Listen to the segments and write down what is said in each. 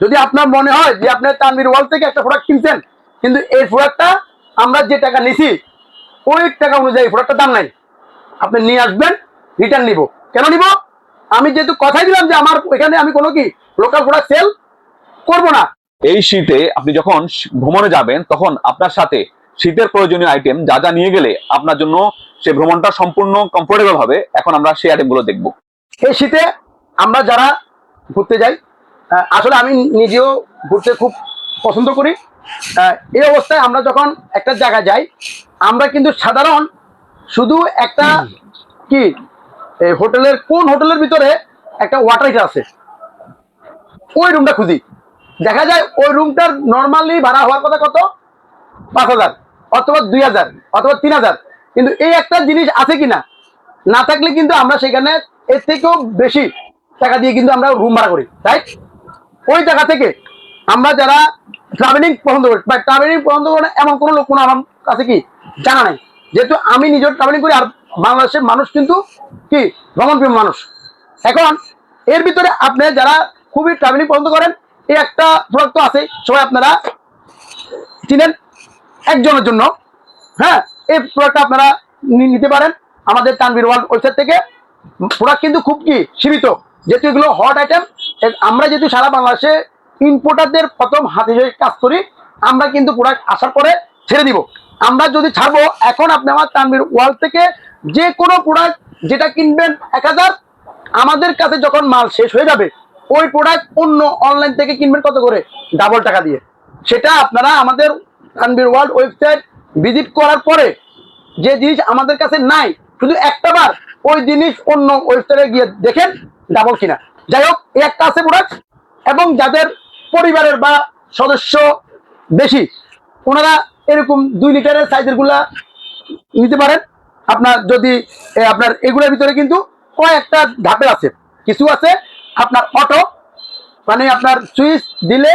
যদি আপনার মনে হয় যে আপনি তানবির ওয়াল থেকে একটা প্রোডাক্ট কিনছেন কিন্তু এই প্রোডাক্টটা আমরা যে টাকা নিছি ওই টাকা অনুযায়ী প্রোডাক্টটার দাম নাই। আপনি নিয়ে আসবেন রিটার্ন নিব। কেন নিব? আমি যেহেতু কথাই দিলাম যে আমার এখানে আমি কোনো কি লোকাল প্রোডাক্ট সেল করব না। এই শীতে আপনি যখন ভ্রমণে যাবেন তখন আপনার সাথে শীতের প্রয়োজনীয় আইটেম যা যা নিয়ে গেলে আপনার জন্য সেই ভ্রমণটা সম্পূর্ণ কমফোর্টেবল হবে। এখন আমরা সেই আইটেমগুলো দেখব। এই শীতে আমরা যারা ঘুরতে যাই আসলে আমি নিজেও ঘুরতে খুব পছন্দ করি। এই অবস্থায় আমরা যখন একটা জায়গায় যাই আমরা কিন্তু সাধারণ শুধু একটা কি হোটেলের কোন হোটেলের ভিতরে একটা ওয়াটার হিটার আছে? ওই রুমটা খুঁজি। দেখা যায় ওই রুমটার নর্মালি ভাড়া হওয়ার কথা কত? পাঁচ হাজার অথবা দুই হাজার অথবা তিন হাজার। কিন্তু এই একটা জিনিস আছে কিনা না থাকলে কিন্তু আমরা সেখানে এর থেকেও বেশি টাকা দিয়ে কিন্তু আমরা রুম ভাড়া করি তাই ওই জায়গা থেকে আমরা যারা ট্রাভেলিং পছন্দ করি, বা ট্রাভেলিং পছন্দ করে এমন কোনো লোক, কোনো আমার কাছে কি জানা নাই। যেহেতু আমি নিজের ট্রাভেলিং করি, আর বাংলাদেশের মানুষ কিন্তু কি? ভ্রমণপ্রিয় মানুষ। এখন এর ভিতরে আপনি যারা খুবই ট্রাভেলিং পছন্দ করেন, এই একটা প্রোডাক্ট তো আছে, সবাই আপনারা চিনেন একজনের জন্য। হ্যাঁ এই প্রোডাক্টটা আপনারা নিতে পারেন। আমাদের তানবির ওয়ার্ল্ড ওয়েবসাইট থেকে। প্রোডাক্ট কিন্তু খুব কি? সীমিত। যেহেতু এগুলো হট আইটেম আমরা যেহেতু সারা বাংলাদেশে ইম্পোর্টারদের প্রথম হাতে কাজ করি, আমরা কিন্তু প্রোডাক্ট আসার পরে ছেড়ে দিব। আমরা যদি ছাড়বো, এখন আপনি আমার তানবির ওয়ার্ল্ড থেকে যে কোনো প্রোডাক্ট যেটা কিনবেন এক হাজার, আমাদের কাছে যখন মাল শেষ হয়ে যাবে, ওই প্রোডাক্ট অন্য অনলাইন থেকে কিনবেন কত করে? ডাবল টাকা দিয়ে। সেটা আপনারা আমাদের তানবির ওয়ার্ল্ড ওয়েবসাইট ভিজিট করার পরে যে জিনিস আমাদের কাছে নাই, শুধু একটা বার ওই জিনিস অন্য ওয়েবসাইটে গিয়ে দেখেন ডাবল কিনা। যাই হোক, এই একটা আছে প্রোডাক্ট এবং যাদের পরিবারের বা সদস্য বেশি, ওনারা এরকম দুই লিটারের সাইজেরগুলা নিতে পারেন। আপনার যদি আপনার এগুলোর ভিতরে কিন্তু কয়েকটা ধাপের আছে। কিছু আছে আপনার অটো মানে আপনার সুইচ দিলে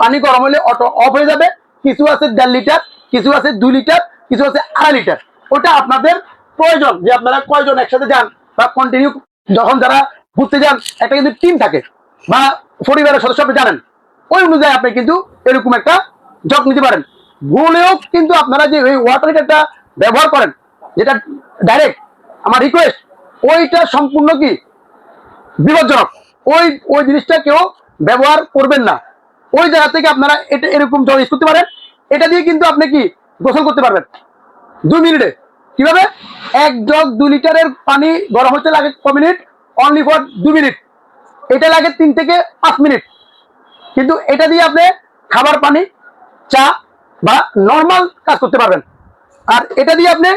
পানি গরম হলে অটো অফ হয়ে যাবে। কিছু আছে দেড় লিটার, কিছু আছে দুই লিটার, কিছু আছে আড়াই লিটার। ওটা আপনাদের প্রয়োজন, যে আপনারা কয়জন একসাথে যান বা কন্টিনিউ যখন যারা ঘুরতে যান, একটা কিন্তু টিম থাকে বা পরিবারের সদস্য, আপনি জানেন। ওই অনুযায়ী আপনি কিন্তু এরকম একটা জগ নিতে পারেন। ভুলেও কিন্তু আপনারা যে ওই ওয়াটার হিটারটা ব্যবহার করেন, যেটা ডাইরেক্ট আমার রিকোয়েস্ট ওইটা সম্পূর্ণ কি? বিপজ্জনক। ওই ওই জিনিসটা কেউ ব্যবহার করবেন না। ওই জায়গা থেকে আপনারা এটা এরকম জল ইউজ করতে পারেন। এটা দিয়ে কিন্তু আপনি কি গোসল করতে পারবেন। দুই মিনিটে। কীভাবে? এক জগ দুই লিটারের পানি গরম হতে লাগে ক মিনিট? অনলি ফর দু মিনিট এটা লাগে তিন থেকে পাঁচ মিনিট কিন্তু এটা দিয়ে আপনি খাবার, পানি, চা বা নর্মাল কাজ করতে পারবেন। আর এটা দিয়ে আপনি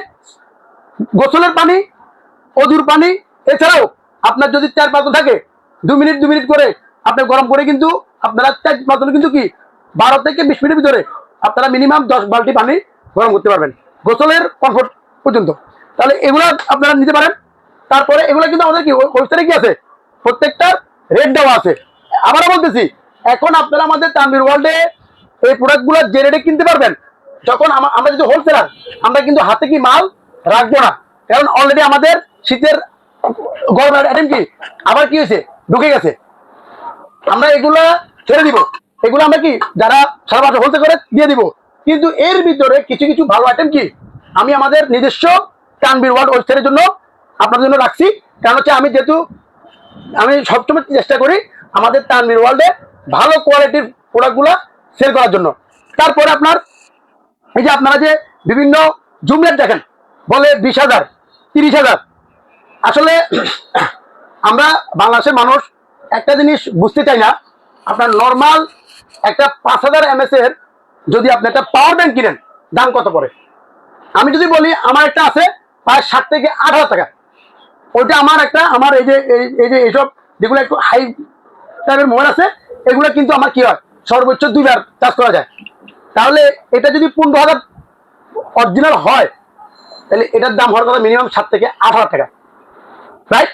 গোসলের পানি, অদূর পানি, এছাড়াও আপনার যদি চার পাতল থাকে, দু মিনিট দু মিনিট করে আপনি গরম করে কিন্তু আপনারা চার পাতল কিন্তু কি, বারো থেকে বিশ মিনিটের ভিতরে আপনারা মিনিমাম দশ বালতি পানি গরম করতে পারবেন। গোসলের কমফোর্ট পর্যন্ত। তাহলে এগুলো আপনারা নিতে পারেন। তারপরে এগুলো কিন্তু আমাদের কি ওয়েবসাইটে কি আছে? প্রত্যেকটা রেট দেওয়া আছে। আবারও বলতেছি, এখন আপনারা আমাদের তানবির ওয়ার্ল্ডে এই প্রোডাক্টগুলো যে রেটে কিনতে পারবেন, যখন আমরা যদি হোলসেলার আমরা কিন্তু হাতে কি মাল রাখব না। কারণ অলরেডি আমাদের শীতের গরমের কি? আবার কি হয়েছে? ঢুকে গেছে। আমরা এগুলা ছেড়ে দিব। এগুলো আমরা কি, যারা সারা বছর হোলসেল করে, দিয়ে দিব। কিন্তু এর ভিতরে কিছু কিছু ভালো আইটেম কি? আমি আমাদের নিজস্ব তানবির ওয়ার্ল্ড ওয়েবসাইটের জন্য আপনাদের জন্য রাখছি। কারণ হচ্ছে আমি যেহেতু আমি সবসময় চেষ্টা করি আমাদের তানবির ওয়ার্ল্ডে ভালো কোয়ালিটির প্রোডাক্টগুলো সেল করার জন্য। তারপরে আপনার, এই যে আপনারা যে বিভিন্ন জুমলেট দেখেন, বলে বিশ হাজার, তিরিশ হাজার। আসলে আমরা বাংলাদেশের মানুষ একটা জিনিস বুঝতে চাই না। আপনার নর্মাল একটা পাঁচ হাজার এমএস এর যদি আপনি একটা পাওয়ার ব্যাংক কিনেন, দাম কত পড়ে? আমি যদি বলি, আমার একটা আছে, প্রায় ষাট থেকে আট হাজার টাকা। ওইটা আমার একটা, আমার এই যে, এই- যে এইসব যেগুলো একটু হাই টাইপের মোবাইল আছে, এগুলো কিন্তু আমার কি হয়? সর্বোচ্চ দুইবার চার্জ করা যায়। তাহলে এটা যদি পনেরো হাজার অরিজিনাল হয়, তাহলে এটার দাম হওয়ার কথা মিনিমাম সাত থেকে আট হাজার টাকা। রাইট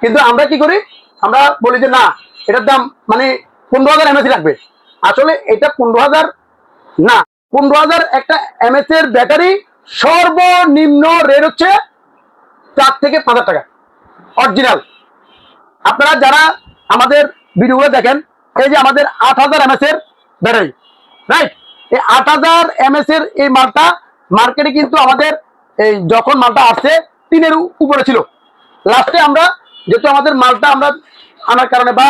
কিন্তু আমরা কি করি? আমরা বলি যে না, এটার দাম মানে পনেরো হাজার এমএসি লাগবে। আসলে এটা পনেরো হাজার না, পনেরো হাজার একটা এমএস এর ব্যাটারি সর্বনিম্ন রেট হচ্ছে চার থেকে পাঁচ হাজার টাকা। অরিজিনাল আপনারা যারা আমাদের ভিডিওগুলো দেখেন, এই যে আমাদের আট হাজার এমএস এর ব্যাটারি রাইট এই আট হাজার এমএস এর এই মালটা মার্কেটে কিন্তু আমাদের এই যখন মালটা আসছে তিনের উপরে ছিল। লাস্টে আমরা যেহেতু আমাদের মালটা আমরা আনার কারণে বা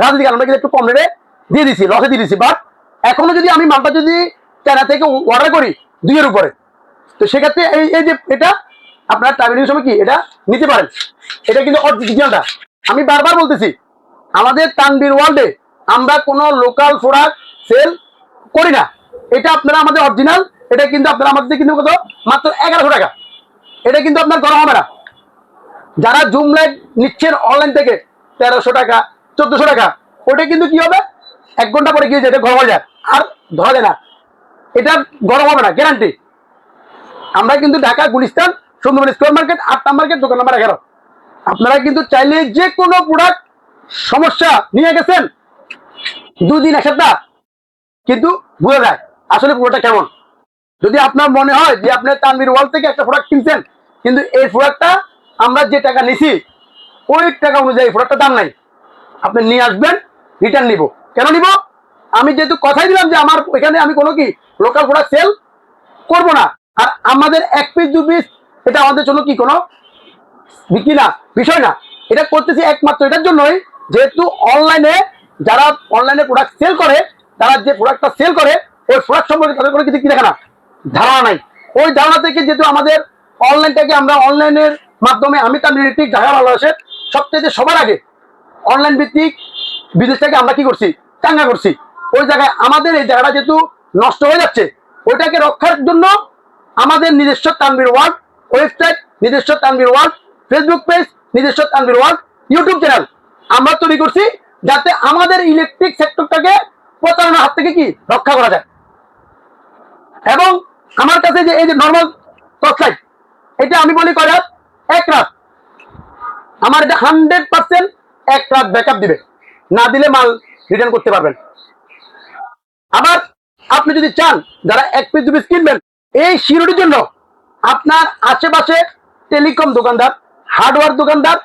রাজনীতি কারণে কিন্তু একটু কম রেটে দিয়ে দিছি লসে দিয়ে দিছি বাট এখনও যদি আমি মালটা যদি চায়না থেকে অর্ডার করি, দুইয়ের উপরে, তো সেক্ষেত্রে এই এই যে এটা আপনার ট্রাভেলিং সময় কি এটা নিতে পারেন? এটা কিন্তু অরিজিনালটা আমি বারবার বলতেছি, আমাদের তানবির ওয়ার্ল্ডে আমরা কোনো লোকাল প্রোডাক্ট সেল করি না। এটা আপনারা আমাদের অরিজিনাল এটা কিন্তু আপনারা আমাদের কিন্তু কত? মাত্র এগারোশো টাকা। এটা কিন্তু আপনার গরম হবে না। যারা জুম লাইট নিচ্ছেন অনলাইন থেকে, তেরোশো টাকা, চোদ্দশো টাকা, ওটা কিন্তু কি হবে? এক ঘণ্টা পরে গিয়ে এটা গরম হয়ে যায় আর ধরা যায় না। এটা গরম হবে না গ্যারান্টি আমরা কিন্তু ঢাকা, গুলিস্তান সুন্দরবন স্কোয়ার মার্কেট আট মার্কেট দোকান নাম্বার এগারো। আপনারা কিন্তু চাইলে যে কোনো প্রোডাক্ট সমস্যা নিয়ে গেছেন, দুদিন এক সপ্তাহ, কিন্তু বোঝা যায়, আসলে পুরোটা কেমন? যদি আপনার মনে হয় যে আপনি তানবির ওয়াল থেকে একটা প্রোডাক্ট কিনছেন, কিন্তু এই প্রোডাক্টটা আমরা যে টাকা নিছি, ওই টাকা অনুযায়ী প্রোডাক্টটা দাম নাই। আপনি নিয়ে আসবেন রিটার্ন নিব। কেন নিব? আমি যেহেতু কথাই দিলাম যে আমার এখানে আমি কোনো কি লোকাল প্রোডাক্ট সেল করব না। আর আমাদের এক পিস দু পিস এটা আমাদের জন্য কি কোনো বিক্রি না, বিষয় না। এটা করতেছি একমাত্র এটার জন্যই, যেহেতু অনলাইনে যারা অনলাইনে প্রোডাক্ট সেল করে, তারা যে প্রোডাক্টটা সেল করে, ওই প্রোডাক্ট সম্পর্কে তাদের কোনো কিছু কি দেখে না? ধারণা নাই। ওই ধারণা থেকে যেহেতু আমাদের অনলাইনটাকে আমরা অনলাইনের মাধ্যমে আমি তার রিলেটিভ ঢাকা বাংলাদেশের সবচেয়ে সবার আগে অনলাইন ভিত্তিক বিদেশটাকে আমরা কি করছি? চাঙ্গা করছি। ওই জায়গায় আমাদের এই জায়গাটা যেহেতু নষ্ট হয়ে যাচ্ছে, ওইটাকে রক্ষার জন্য আমাদের নিজস্ব তানবির ওয়ার্ল্ড ওয়েবসাইট নিজস্ব তানবির ওয়ার্ল্ড ফেসবুক পেজ নিজস্ব তানবির ওয়ার্ল্ড ইউটিউব চ্যানেল আমরা তৈরি করছি যাতে আমাদের ইলেকট্রিক সেক্টরটাকে প্রতারণার হাত থেকে কি? রক্ষা করা যায়। এবং আমার কাছে যে এই যে নর্মাল টর্চ লাইট এটা আমি বলি কয় রাত এক রাত। আমার এটা হান্ড্রেড পার্সেন্ট এক রাত ব্যাকআপ দিবে। না দিলে মাল রিটার্ন করতে পারবেন। আবার আপনি যদি চান যারা এক পিস দু পিস কিনবেন, এই শিরোটির জন্য আপনার আশেপাশে টেলিকম দোকানদার, হার্ডওয়্যার দোকানদার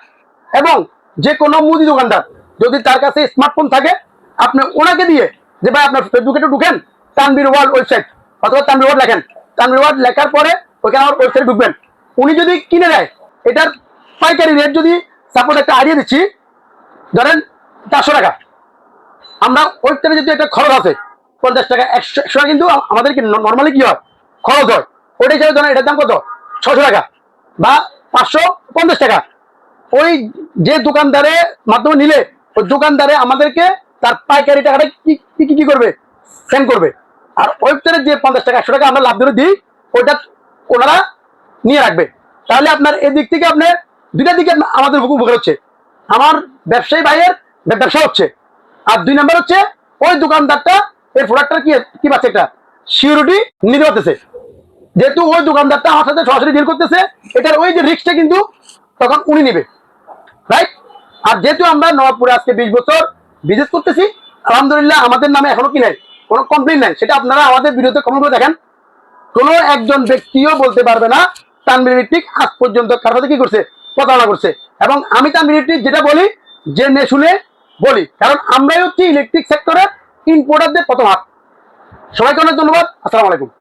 এবং যে কোনো মুদি দোকানদার, যদি তার কাছে স্মার্টফোন থাকে, আপনি ওনাকে দিয়ে যে ভাই আপনার ফেসবুকে একটু ঢুকেন তানবির ওয়ার্ল্ড ওয়েবসাইট, অথবা তানবির ওয়ার্ল্ড লেখেন। তানবির ওয়ার্ল্ড লেখার পরে ওইখানে আমার ওয়েবসাইটে ঢুকবেন। উনি যদি কিনে দেয়, এটার পাইকারি রেট যদি সাপোর্ট একটা আইডিয়া দিচ্ছি, ধরেন চারশো টাকা। আমরা ওইখানে যদি একটা খরচ আছে, পঞ্চাশ টাকা, একশো একশো কিন্তু আমাদের কি নর্মালি কি হয়? খরচ হয়। ওইটা হিসাবে ধরেন এটার দাম কত? ছশো টাকা বা পাঁচশো পঞ্চাশ টাকা। ওই যে দোকানদারে মাধ্যমে নিলে, ওই দোকানদারে আমাদেরকে তার পাইকারি টাকাটা কি কি, কি- করবে? সেন্ড করবে। আর ওয়েবসাইটে যে পঞ্চাশ টাকা, একশো টাকা আমরা লাভ ধরে দিই, ওইটা ওনারা নিয়ে রাখবে। তাহলে আপনার এদিক থেকে আপনার দুইটা দিকে আমাদের উপকার হচ্ছে। আমার ব্যবসায়ী ভাইয়ের ব্য- ব্যবসা হচ্ছে। আর দুই নাম্বার হচ্ছে, ওই দোকানদারটা, এর প্রোডাক্টটা কি কি পাচ্ছে একটা সিউরিটি নিতে পারতেছে। যেহেতু ওই দোকানদারটা আমার সাথে সরাসরি ডিল করতেছে, এটার ওই যে রিক্সটা কিন্তু তখন উনি নেবে। রাইট আর যেহেতু আমরা নবাবপুরে আজকে বিশ বছর বিজনেস করতেছি, আলহামদুলিল্লাহ আমাদের নামে এখনও কি নাই? কোনো কমপ্লেন নাই। সেটা আপনারা আমাদের ভিডিওতে কমেন্ট করে দেখেন। কোনো একজন ব্যক্তিও বলতে পারবে না তানবির ইলেকট্রিক আজ পর্যন্ত কারোর সাথে কি করছে? প্রতারণা করছে। এবং আমি তানবির ইলেকট্রিক যেটা বলি, জেনে শুনে বলি। কারণ আমরাই হচ্ছি ইলেকট্রিক সেক্টরের ইম্পোর্টারদের প্রথম হাত। সবাইকে অনেক ধন্যবাদ। আসসালামু আলাইকুম।